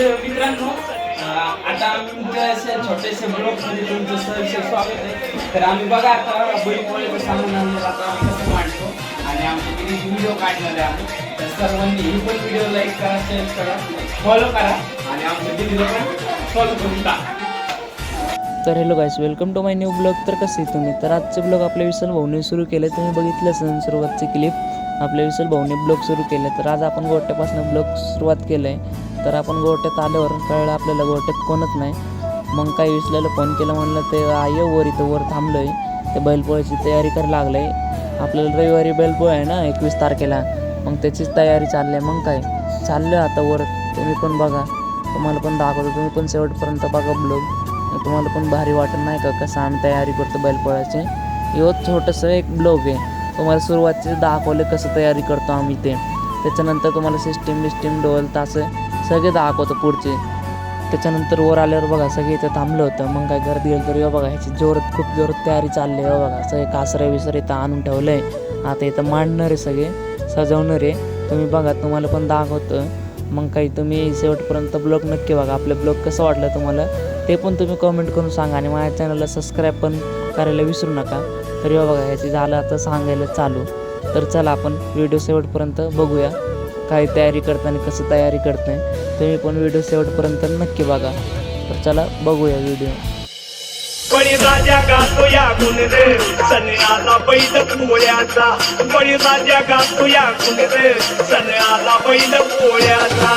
मित्रांनो आता आम्ही तुमच्या अशा छोट्याशा ब्लॉगमध्ये तुमचं सहर्ष स्वागत आहे. तर आम्ही बघा आता बैलपोळ्याचं सामान आणलं आता आम्ही कसं मांडतो आणि आमचे किती व्हिडिओ काढलेले आम्ही. तर सर्वांनी ही पण व्हिडिओ लाईक करा शेअर करा फॉलो करा आणि आमच्या व्हिडिओ पण फॉलो करून टाका. तर hello guys welcome to my new blog तर कसे तुम्ही? तर आजचे ब्लॉग आपल्या विशाल भाऊने सुरू केले तुम्ही बघितलं असेल सुरुवातचे क्लिप आपल्या विशाल भाऊने ब्लॉग सुरू केले तर आज आपण गोट्यापासून ब्लॉग सुरुवात केलं आहे तर आपण गोट्यात आल्यावर कळलं आपल्याला गोट्यात कोणच नाही. मग काही विसल्याला फोन केला म्हणलं ते आय हो, वर इथं वर थांबलो आहे ते बैलपोळ्याची तयारी करायला लागलं आहे आपल्याला रविवारी बैलपोळा आहे ना एकवीस तारखेला. मग त्याचीच तयारी चालली आहे. मग काय? चाललं आता वर. तुम्ही पण बघा. तुम्हाला पण दाखवतो. तुम्ही पण शेवटपर्यंत बघा ब्लॉग तुम्हाला पण भारी वाटत नाही का कसं आम्ही तयारी करतो बैलपोळ्याचे? यो छोटंसं एक ब्लॉग आहे. तुम्हाला सुरुवातीचे दाखवले कसं तयारी करतो आम्ही ते. त्याच्यानंतर तुम्हाला सिस्टीम बिस्टीम डोल तासं सगळे दाखवतो पुढचे. त्याच्यानंतर वर आल्यावर बघा सगळे इथं थांबलं होतं. मग काय गर्दी गेलं तर यो बघा ह्याची जोरात खूप जोरात तयारी चालली आहे हो बघा. सगळे कासरे विसरे इथं आणून ठेवलं आहे आता इथं मांडणार आहे सगळे सजवणार. आहे तुम्ही बघा तुम्हाला पण दाखवतं मग काही तुम्ही शेवटपर्यंत ब्लॉग नक्की बघा. आपलं ब्लॉग कसं वाटलं तुम्हाला ते पण तुम्ही कमेंट करून सांगा. आणि माझ्या चॅनलला सबस्क्राईब पण करायला विसरू नका. तर हे बघा ह्याची झालं आता सांगायला चालू. तर चला आपण व्हिडिओ शेवटपर्यंत बघूया. काय तयारी करताना कसं तयारी करताय तुम्ही पण व्हिडिओ शेवटपर्यंत नक्की बघा. तर चला बघूया व्हिडिओ बळी राजा गातो या गुणरे सन्याला बैल पोळ्याचा. बळी राजा गातो या गुणरे सन्याला बैल पोळ्याचा.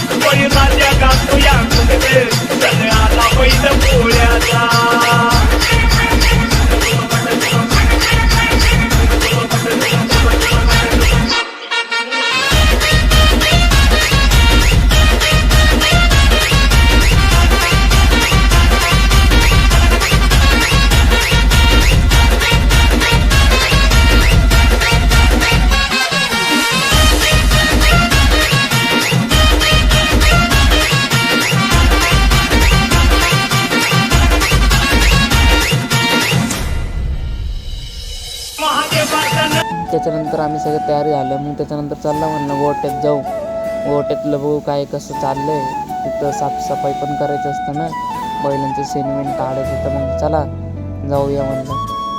त्याच्यानंतर आम्ही सगळं तयारी झालं. मग त्याच्यानंतर चालला म्हणलं गोट्यात जाऊ. गोट्यातलं बघू काय कसं चाललं आहे तिथं साफसफाई पण करायचं असतं ना. बैलांचं सेनमेन काढायचं तर मग चला जाऊया म्हणलं.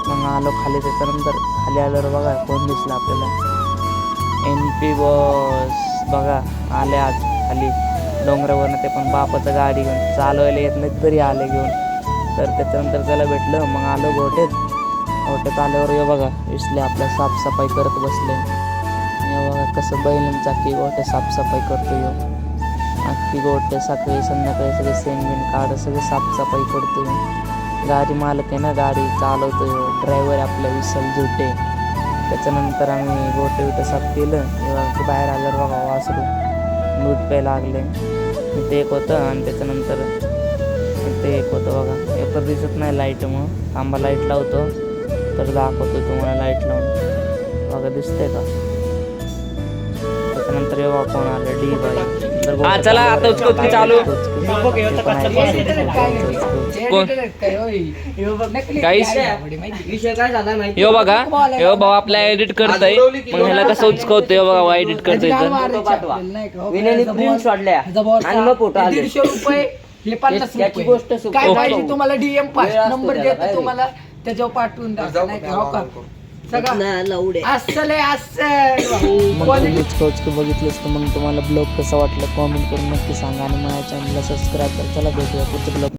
मग आलो खाली त्याच्यानंतर. खाली आल्यावर बघा कोण दिसलं आपल्याला? N P bus. बघा आले आज खाली. डोंगरावरनं ते पण बापाचं गाडी घेऊन. चालवायला येत नाही तरी आले घेऊन. तर त्याच्यानंतर त्याला भेटलं. मग आलो गोटेत गोट्यात आल्यावर हे बघा इसले आपल्या साफसफाई करत बसले. हे बघा कसं बैलांचा अख्खी गोट्या साफसफाई करतो यो. अख्खी गोट्या सकाळी संध्याकाळी सगळे सेनबिन काढ सगळी साफसफाई करतो ह्यो. गाडी मालक आहे ना गाडी चालवतो ड्रायव्हर आपला विसल झुटे त्याच्यानंतर आम्ही गोटे बिटे साफ केलं. तेव्हा बाहेर आल्यावर बघा वासरू दूध प्यायला लागले. ते एक होतं आणि त्याच्यानंतर ते एक होतं बघा. एक तर दिसत नाही लाइट मग. आंबा लाइट लावतो. तर दाखवतो तुम्हाला लाइट लावून. बघा दिसतंय का? त्याच्यानंतर येऊ कोण आलं डी बाई हा, चला, आता उचकूच चालू. काहीच यो बघा यो भाऊ आपला एडिट करतोय. मग ह्याला कसं उचकवतोय यो बघा एडिट करतोय तर दीडशे रुपये हे पन्नास गोष्ट तुम्हाला? डीएम असतो नंबर देतो काय तुम्हाला. त्याच्यावर पाठवून द्या नाही का हो का? सगळं. ना लावडे अस्सल आहे अस्सल. मग Quality तुम्हीच कोच बघितलंच तर मग तुम्हाला ब्लॉग कसा वाटलं? कॉमेंट करून नक्की सांगा आणि माझ्या चॅनलला सबस्क्राईब करा. चला भेटूया पुढच्या ब्लॉग